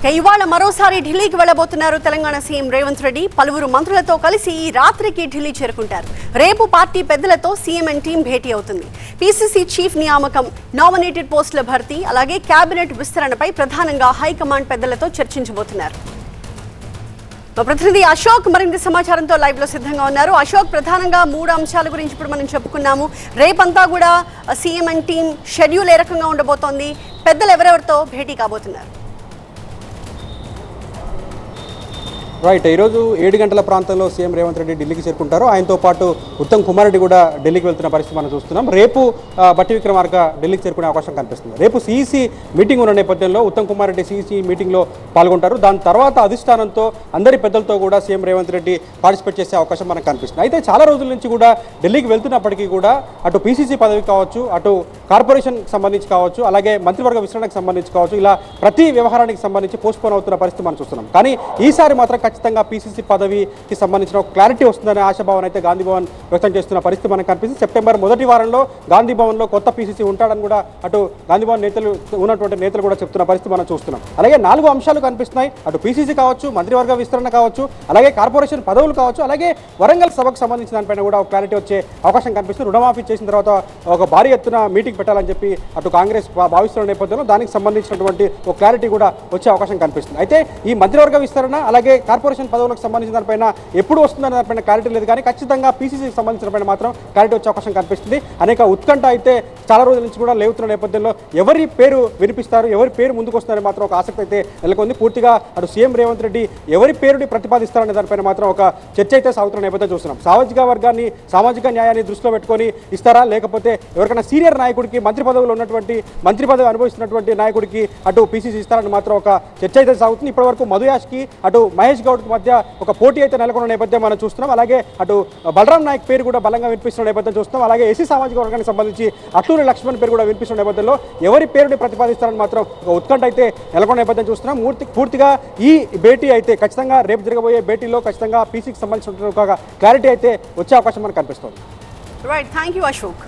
ఇక ఇవాళ మరోసారి ఢిల్లీకి వెళ్ళబోతున్నారు తెలంగాణ సీఎం రేవంత్ రెడ్డి. పలువురు మంత్రులతో కలిసి ఈ రాత్రికి ఢిల్లీ చేరుకుంటారు. రేపు పార్టీ పెద్దలతో సీఎం అండ్ టీం భేటీ అవుతుంది. పీసీసీ చీఫ్ నియామకం నామినేటెడ్ పోస్టుల భర్తీ అలాగే కేబినెట్ విస్తరణపై ప్రధానంగా హైకమాండ్ పెద్దలతో చర్చించబోతున్నారు. మా ప్రతినిధి అశోక్ మరింత సమాచారంతో లైవ్లో సిద్ధంగా ఉన్నారు. అశోక్ ప్రధానంగా మూడు అంశాల గురించి ఇప్పుడు మనం చెప్పుకున్నాము. రేపంతా కూడా సీఎం అండ్ టీం షెడ్యూల్ ఏ రకంగా ఉండబోతోంది? పెద్దలు ఎవరెవరితో భేటీ కాబోతున్నారు? రైట్ ఈరోజు ఏడు గంటల ప్రాంతంలో సీఎం రేవంత్ రెడ్డి ఢిల్లీకి చేరుకుంటారు. ఆయనతో పాటు ఉత్తమ్ కుమార్ రెడ్డి కూడా ఢిల్లీకి వెళ్తున్న పరిస్థితి మనం చూస్తున్నాం. రేపు బట్టి విక్రమార్క ఢిల్లీకి చేరుకునే అవకాశం కనిపిస్తుంది. రేపు సీఈసీ మీటింగ్ ఉన్న నేపథ్యంలో ఉత్తమ్ కుమార్ రెడ్డి సీఈసీ మీటింగ్లో పాల్గొంటారు. దాని తర్వాత అధిష్టానంతో అందరి పెద్దలతో కూడా సీఎం రేవంత్ రెడ్డి పార్టిసిపేట్ చేసే అవకాశం మనకు కనిపిస్తుంది. అయితే చాలా రోజుల నుంచి కూడా ఢిల్లీకి వెళ్తున్నప్పటికీ కూడా అటు పీసీసీ పదవి కావచ్చు అటు కార్పొరేషన్ సంబంధించి కావచ్చు అలాగే మంత్రివర్గ విస్తరణకు సంబంధించి కావచ్చు ఇలా ప్రతి వ్యవహారానికి సంబంధించి పోస్ట్పోన్ అవుతున్న పరిస్థితి మనం చూస్తున్నాం. కానీ ఈసారి మాత్రం ఖచ్చితంగా పీసీసీ పదవికి సంబంధించిన క్లారిటీ వస్తుందనే ఆశాభావన అయితే గాంధీ భవన్ వ్యక్తం చేస్తున్న పరిస్థితి మనకు కనిపిస్తుంది. సెప్టెంబర్ మొదటి వారంలో గాంధీ భవన్లో కొత్త పీసీసీ ఉంటాడని కూడా అటు గాంధీ భవన్ నేతలు ఉన్నటువంటి నేతలు కూడా చెప్తున్న పరిస్థితి మనం చూస్తున్నాం. అలాగే నాలుగు అంశాలు కనిపిస్తున్నాయి. అటు పీసీసీ కావచ్చు మంత్రివర్గ విస్తరణ కావచ్చు అలాగే కార్పొరేషన్ పదవులు కావచ్చు అలాగే వరంగల్ సభకు సంబంధించిన దానిపైన కూడా ఒక క్లారిటీ వచ్చే అవకాశం కనిపిస్తుంది. రుణమాఫీ చేసిన తర్వాత ఒక భారీ ఎత్తున మీటింగ్ పెట్టాలని చెప్పి అటు కాంగ్రెస్ భావిస్తున్న నేపథ్యంలో దానికి సంబంధించినటువంటి ఒక క్లారిటీ కూడా వచ్చే అవకాశం కనిపిస్తుంది. అయితే ఈ మంత్రివర్గ విస్తరణ అలాగే కార్పొరేషన్ పదవులకు సంబంధించిన దానిపైన ఎప్పుడు వస్తుందనే దానిపైన క్లారిటీ లేదు. కానీ ఖచ్చితంగా పీసీసీకి సంబంధించిన పైన మాత్రం క్లారిటీ వచ్చే అవకాశం కనిపిస్తుంది. అనేక ఉత్కంఠ అయితే చాలా రోజుల నుంచి కూడా లేవుతున్న నేపథ్యంలో ఎవరి పేరు వినిపిస్తారు ఎవరి పేరు ముందుకు వస్తున్నారని మాత్రం ఒక ఆసక్తి అయితే నెలకొంది. పూర్తిగా అటు సీఎం రేవంత్ రెడ్డి ఎవరి పేరుని ప్రతిపాదిస్తారనే దానిపైన మాత్రం ఒక చర్చ అయితే సాగుతున్న నేపథ్యం చూస్తున్నాం. సామాజిక వర్గాన్ని సామాజిక న్యాయాన్ని దృష్టిలో పెట్టుకొని ఇస్తారా? లేకపోతే ఎవరికైనా సీనియర్ నాయకుడికి మంత్రి పదవులు ఉన్నటువంటి మంత్రి పదవి అనుభవిస్తున్నటువంటి నాయకుడికి అటు పీసీసీ ఇస్తారని మాత్రం ఒక చర్చ అయితే సాగుతుంది. ఇప్పటివరకు మధుయాష్కి అటు మహేష్ గౌడ్కి మధ్య ఒక పోటీ అయితే నెలకొన్న నేపథ్యం మనం చూస్తున్నాం. అలాగే అటు బలరాం నాయక్ పేరు కూడా బలంగా వినిపిస్తున్న నేపథ్యం చూస్తున్నాం. అలాగే ఎస్సీ సామాజిక వర్గానికి సంబంధించి అట్లూరి లక్ష్మణ్ పేరు కూడా వినిపిస్తున్న నేపథ్యంలో ఎవరి పేరుని ప్రతిపాదిస్తారని మాత్రం ఒక ఉత్కంఠ అయితే నెలకొన్న నేపథ్యం చూస్తున్నాం. పూర్తి పూర్తిగా ఈ భేటీ అయితే ఖచ్చితంగా రేపు జరగబోయే భేటీలో ఖచ్చితంగా పీసీకి సంబంధించిన ఒక క్లారిటీ అయితే వచ్చే అవకాశం మనకు కనిపిస్తుంది. Right thank you Ashok